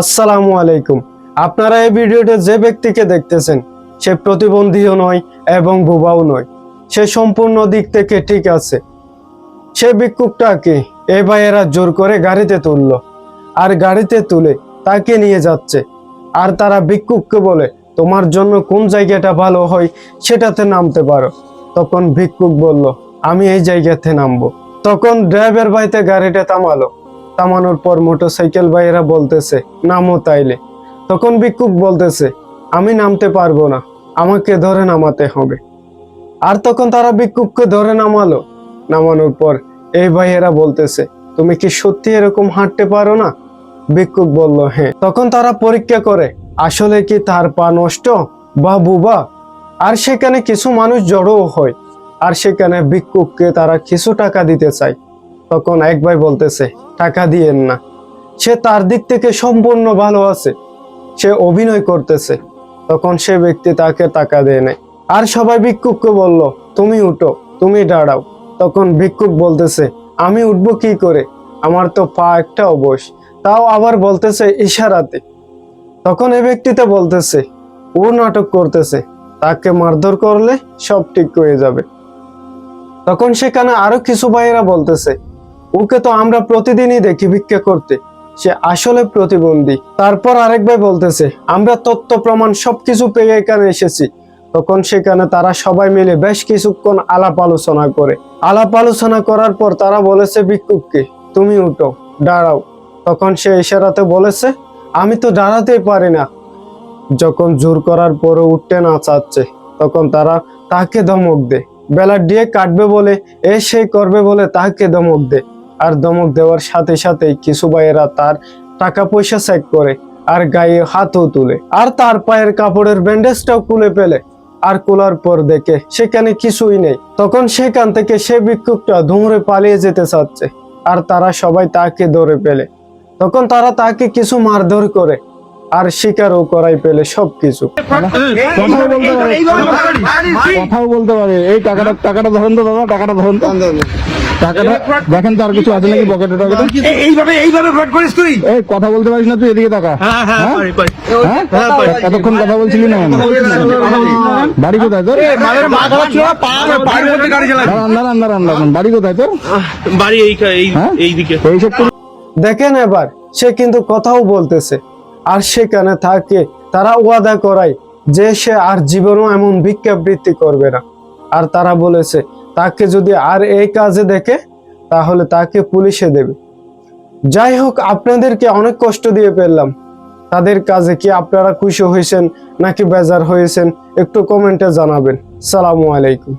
আসসালামু আলাইকুম। আপনারা এই ভিডিওতে যে ব্যক্তিকে দেখতেছেন, সে প্রতিবন্ধীও নয় এবং বোবাও নয়। সে সম্পূর্ণ দিক থেকে ঠিক আছে। সে ভিক্ষুকটাকে এ ভাইয়েরা জোর করে গাড়িতে তুলল আর গাড়িতে তুলে তাকে নিয়ে যাচ্ছে। আর তারা ভিক্ষুককে বলে, তোমার জন্য কোন জায়গাটা ভালো হয় সেটাতে নামতে পারো। তখন ভিক্ষুক বলল, আমি এই জায়গাতে নামবো। তখন ড্রাইভার ভাইতে গাড়িটা থামালো। থামানোর পর মোটরসাইকেল ভাইয়েরা বলতেছে, নামো তাইলে। তখন ভিক্ষুক বলতেছে, আমি নামতে পারব না, আমাকে ধরে নামাতে হবে। আর তখন তারা ভিক্ষুককে ধরে নামালো। নামানোর পর এই ভাইয়েরা বলতেছে, তুমি কি সত্যি এরকম হাঁটতে পারো না? ভিক্ষুক বলল হ্যাঁ। তখন তারা পরীক্ষা করে, আসলে কি তার পা নষ্ট বা বুবা? আর সেখানে কিছু মানুষ জড়ো হয়, আর সেখানে ভিক্ষুককে তারা কিছু টাকা দিতে চায়। তখন এক ভাই বলতেছে, টাকা দিয়েন না। সে তার দিক থেকে সম্পূর্ণ ভালো আছে। সে অভিনয় করতেছে। তখন সে ব্যক্তি তাকে টাকা দেয় নাই। আর সবাই ভিক্ষুককে বলল, তুমি উঠো, তুমি দাঁড়াও। তখন ভিক্ষুক বলতেছে, আমি উঠবো কি করে? আমার তো পা একটা অবশ। তাও আবার বলতেছে, ইশারাতে। তখন এই ব্যক্তিতে বলতেছে, ও নাটক করতেছে। তাকে মারধর করলে সব ঠিক হয়ে যাবে। তখন সেখানে আরও কিছু ভাইয়েরা বলতেছে ওকে তো আমরা প্রতিদিনই দেখি ভিক্ষা করতে। সে আসলে প্রতিবন্ধী। তারপর আরেক ভাই বলতেছে, আমরা তথ্য, প্রমাণ সবকিছু পেয়ে এখানে এসেছি। তখন সেখানে তারা সবাই মিলে বেশ কিছুক্ষণ আলাপ আলোচনা করে। আলাপ আলোচনা করার পর তারা বলেছে, ভিক্ষুককে, তুমি উঠো, দাঁড়াও। তখন সে ইশারাতে বলেছে, আমি তো দাঁড়াতেই পারি না। যখন জোর করার পরে উঠতে না চাচ্ছে, তখন তারা তাকে ধমক দেয়। বেলা দিয়ে কাটবে বলে, এ সে করবে বলে তাকে ধমক দেয়। আর ধমক দেওয়ার সাথে সাথে কিছু ভাইয়েরা তার টাকা পয়সা চেক করে আর গায়ে হাতও তুলে। আর তার পায়ের কাপড়ের ব্যান্ডেজটাও খুলে ফেলে আর কোলার পর দেখে সেখানে কিছুই নেই। তখন সেখান থেকে সে ভিক্ষুকটা ধুমরে পালিয়ে যেতে চাচ্ছে আর তারা সবাই তাকে ধরে পেলে তখন তারা তাকে কিছু মারধর করে আর স্বীকারও করাই পেলে সবকিছু। কথাও বলতে পারে। এই টাকাটা টাকাটা ধরেন তো দাদা টাকাটা ধরেন তো। টাকাটা দেখেন তো আর কিছু আছে নাকি পকেটে টকেটে? এইভাবে এইভাবে ফ্রড করিস তুই? এই কথা বলতে পারিস না তুই এদিকে টাকা হ্যাঁ হ্যাঁ হ্যাঁ? পারি, পারি। এতক্ষণ কথা বলছিলি না বাড়ি কোথায় তোর? দাঁড়ান দাঁড়ান দাঁড়ান দাঁড়ান। বাড়ি কোথায় তোর? বাড়ি এই এই এই দিকে এইসব দেখেন এবার সে কিন্তু কথাও বলতেছে। আর সেখানে থাকে, তারা ওয়াদা করায় যে সে আর জীবনও এমন ভিক্ষাবৃত্তি করবে না। আর তারা বলেছে, তাকে যদি আর এই কাজে দেখে, তাহলে তাকে পুলিশে দেবে। যাই হোক, আপনাদেরকে অনেক কষ্ট দিয়ে পেলাম তাদের কাজে কি আপনারা খুশি হয়েছেন নাকি বেজার হয়েছেন, একটু কমেন্টে জানাবেন। সালামু আলাইকুম।